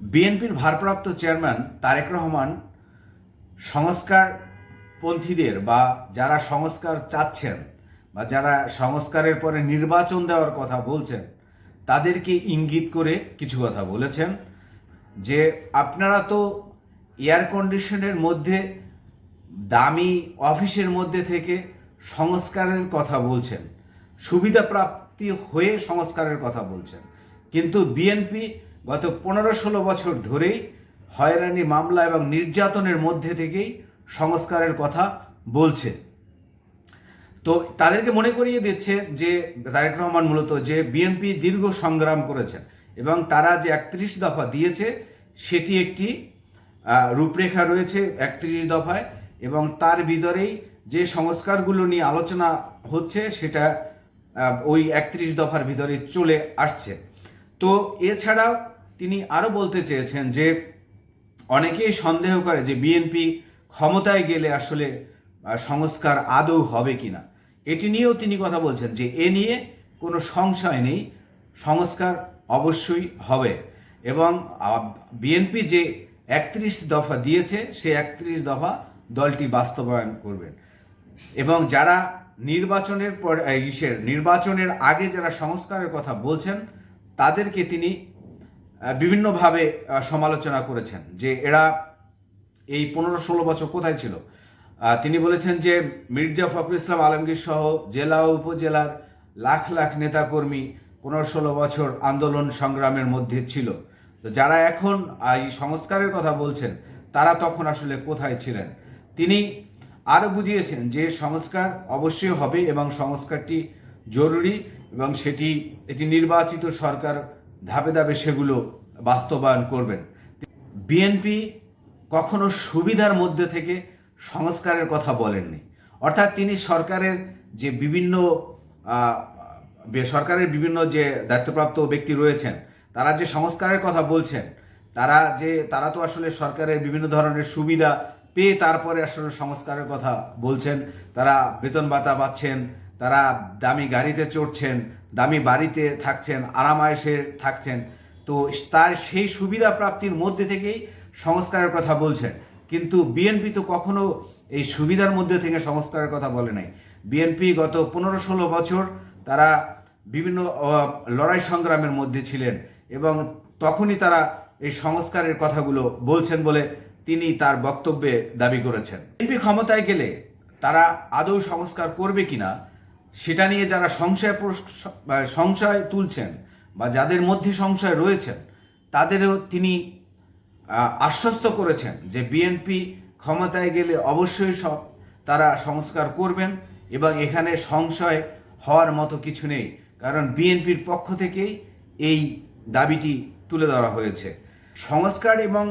বিএনপির ভারপ্রাপ্ত চেয়ারম্যান তারেক রহমান সংস্কারপন্থীদের বা যারা সংস্কার চাচ্ছেন বা যারা সংস্কারের পরে নির্বাচন দেওয়ার কথা বলছেন, তাদেরকে ইঙ্গিত করে কিছু কথা বলেছেন যে আপনারা তো এয়ার কন্ডিশনের মধ্যে, দামি অফিসের মধ্যে থেকে সংস্কারের কথা বলছেন। সুবিধা প্রাপ্তি হয়ে সংস্কারের কথা বলছেন। কিন্তু বিএনপি গত পনেরো ষোলো বছর ধরেই হয়রানি মামলা এবং নির্যাতনের মধ্যে থেকেই সংস্কারের কথা বলছে। তো তাদেরকে মনে করিয়ে দিচ্ছে যে, তারেক রহমান মূলত যে বিএনপি দীর্ঘ সংগ্রাম করেছেন এবং তারা যে একত্রিশ দফা দিয়েছে, সেটি একটি রূপরেখা রয়েছে একত্রিশ দফায় এবং তার ভিতরেই যে সংস্কারগুলো নিয়ে আলোচনা হচ্ছে, সেটা ওই একত্রিশ দফার ভিতরে চলে আসছে। তো এছাড়াও তিনি আরও বলতে চেয়েছেন যে অনেকেই সন্দেহ করে যে বিএনপি ক্ষমতায় গেলে আসলে সংস্কার আদৌ হবে কিনা। এটি নিয়েও তিনি কথা বলছেন যে এ নিয়ে কোনো সংশয় নেই, সংস্কার অবশ্যই হবে। এবং বিএনপি যে একত্রিশ দফা দিয়েছে, সে একত্রিশ দফা দলটি বাস্তবায়ন করবেন। এবং যারা নির্বাচনের পর ইসের নির্বাচনের আগে যারা সংস্কারের কথা বলছেন, তাদেরকে তিনি বিভিন্নভাবে সমালোচনা করেছেন যে এরা এই পনেরো ষোলো বছর কোথায় ছিল? তিনি বলেছেন যে মির্জা ফখরুল ইসলাম আলমগীর সহ জেলা উপজেলার লাখ লাখ নেতাকর্মী পনেরো ষোলো বছর আন্দোলন সংগ্রামের মধ্যে ছিল। তো যারা এখন এই সংস্কারের কথা বলছেন, তারা তখন আসলে কোথায় ছিলেন? তিনি আরও বুঝিয়েছেন যে সংস্কার অবশ্যই হবে এবং সংস্কারটি জরুরি এবং সেটি এটি নির্বাচিত সরকার ধাপে ধাপে সেগুলো বাস্তবায়ন করবেন। বিএনপি কখনো সুবিধার মধ্যে থেকে সংস্কারের কথা বলেননি। অর্থাৎ তিনি সরকারের যে বিভিন্ন সরকারের বিভিন্ন যে দায়িত্বপ্রাপ্ত ব্যক্তি রয়েছেন, তারা যে সংস্কারের কথা বলছেন, তারা যে, তারা তো আসলে সরকারের বিভিন্ন ধরনের সুবিধা পেয়ে তারপরে আসলে সংস্কারের কথা বলছেন। তারা বেতন ভাতা পাচ্ছেন, তারা দামি গাড়িতে চড়ছেন দামি বাড়িতে থাকছেন, আরামায়েশে থাকছেন, তো তার সেই সুবিধা প্রাপ্তির মধ্যে থেকেই সংস্কারের কথা বলছেন। কিন্তু বিএনপি তো কখনো এই সুবিধার মধ্যে থেকে সংস্কারের কথা বলে নাই। বিএনপি গত পনেরো ষোলো বছর তারা বিভিন্ন লড়াই সংগ্রামের মধ্যে ছিলেন এবং তখনই তারা এই সংস্কারের কথাগুলো বলছেন বলে তিনি তার বক্তব্যে দাবি করেছেন। বিএনপি ক্ষমতায় গেলে তারা আদৌ সংস্কার করবে কিনা সেটা নিয়ে যারা সংশয় সংশয় তুলছেন বা যাদের মধ্যে সংশয় রয়েছেন, তাদেরও তিনি আশ্বস্ত করেছেন যে বিএনপি ক্ষমতায় গেলে অবশ্যই সব তারা সংস্কার করবেন এবং এখানে সংশয় হওয়ার মতো কিছু নেই। কারণ বিএনপির পক্ষ থেকেই এই দাবিটি তুলে ধরা হয়েছে। সংস্কার এবং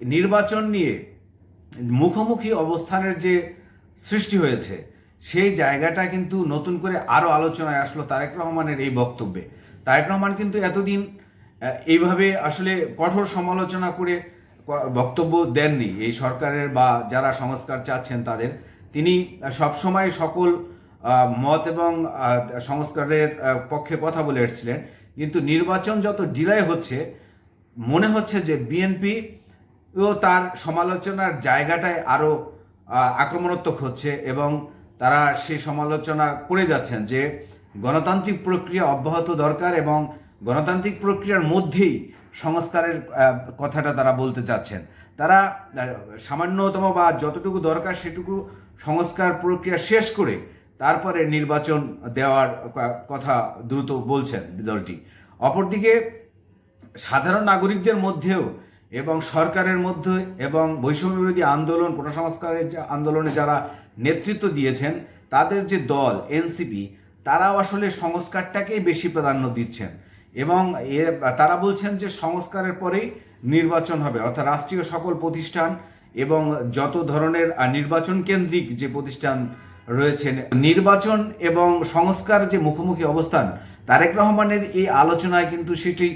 নির্বাচন নিয়ে মুখোমুখি অবস্থানের যে সৃষ্টি হয়েছে সেই জায়গাটা কিন্তু নতুন করে আরও আলোচনায় আসলো তারেক রহমানের এই বক্তব্যে। তারেক রহমান কিন্তু এতদিন এইভাবে আসলে কঠোর সমালোচনা করে বক্তব্য দেননি। এই সরকারের বা যারা সংস্কার চাচ্ছেন তাদের, তিনি সবসময় সকল মত এবং সংস্কারের পক্ষে কথা বলে এসেছিলেন। কিন্তু নির্বাচন যত ডিলাই হচ্ছে, মনে হচ্ছে যে বিএনপি ও তার সমালোচনার জায়গাটায় আরও আক্রমণাত্মক হচ্ছে এবং তারা সে সমালোচনা করে যাচ্ছেন যে গণতান্ত্রিক প্রক্রিয়া অব্যাহত দরকার এবং গণতান্ত্রিক প্রক্রিয়ার মধ্যেই সংস্কারের কথাটা তারা বলতে চাচ্ছেন। তারা সামান্যতম বা যতটুকু দরকার সেটুকু সংস্কার প্রক্রিয়া শেষ করে তারপরে নির্বাচন দেওয়ার কথা দ্রুত বলছেন দলটি। অপরদিকে সাধারণ নাগরিকদের মধ্যেও এবং সরকারের মধ্যে এবং বৈষম্য বিরোধী আন্দোলন সংস্কারের আন্দোলনে যারা নেতৃত্ব দিয়েছেন, তাদের যে দল, এনসিপি, তারাও আসলে সংস্কারটাকেই বেশি প্রাধান্য দিচ্ছেন। এবং এ, তারা বলছেন যে সংস্কারের পরেই নির্বাচন হবে, অর্থাৎ রাষ্ট্রীয় সকল প্রতিষ্ঠান এবং যত ধরনের নির্বাচন কেন্দ্রিক যে প্রতিষ্ঠান রয়েছেন, নির্বাচন এবং সংস্কার যে মুখোমুখি অবস্থান, তারেক রহমানের এই আলোচনায় কিন্তু সেটি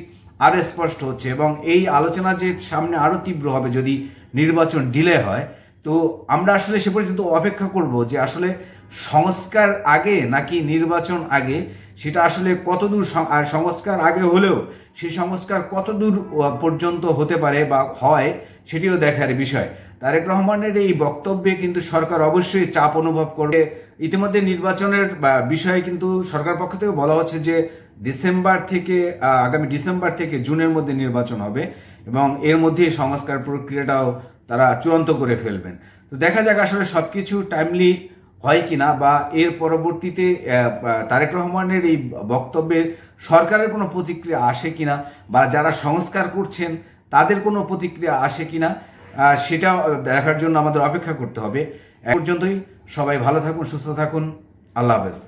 আরও স্পষ্ট হচ্ছে এবং এই আলোচনা যে সামনে আরও তীব্র হবে যদি নির্বাচন ডিলে হয় তো আমরা আসলে সে পর্যন্ত অপেক্ষা করব যে আসলে সংস্কার আগে নাকি নির্বাচন আগে, সেটা আসলে কতদূর আর সংস্কার আগে হলেও সেই সংস্কার কতদূর পর্যন্ত হতে পারে বা হয়, সেটিও দেখার বিষয়। তারেক রহমানের এই বক্তব্যে কিন্তু সরকার অবশ্যই চাপ অনুভব করবে। ইতিমধ্যে নির্বাচনের বিষয়ে কিন্তু সরকার পক্ষ থেকে বলা হচ্ছে যে ডিসেম্বর থেকে আগামী ডিসেম্বর থেকে জুনের মধ্যে নির্বাচন হবে এবং এর মধ্যে সংস্কার প্রক্রিয়াটাও তারা চূড়ান্ত করে ফেলবেন। তো দেখা যাক আসলে সবকিছু টাইমলি হয় কিনা বা এর পরবর্তীতে তারেক রহমানের এই বক্তব্যের সরকারের কোনো প্রতিক্রিয়া আসে কিনা বা যারা সংস্কার করছেন, তাদের কোনো প্রতিক্রিয়া আসে কি না সেটা দেখার জন্য আমাদের অপেক্ষা করতে হবে। এ পর্যন্তই। সবাই ভালো থাকুন, সুস্থ থাকুন। আল্লাহ হাফেজ।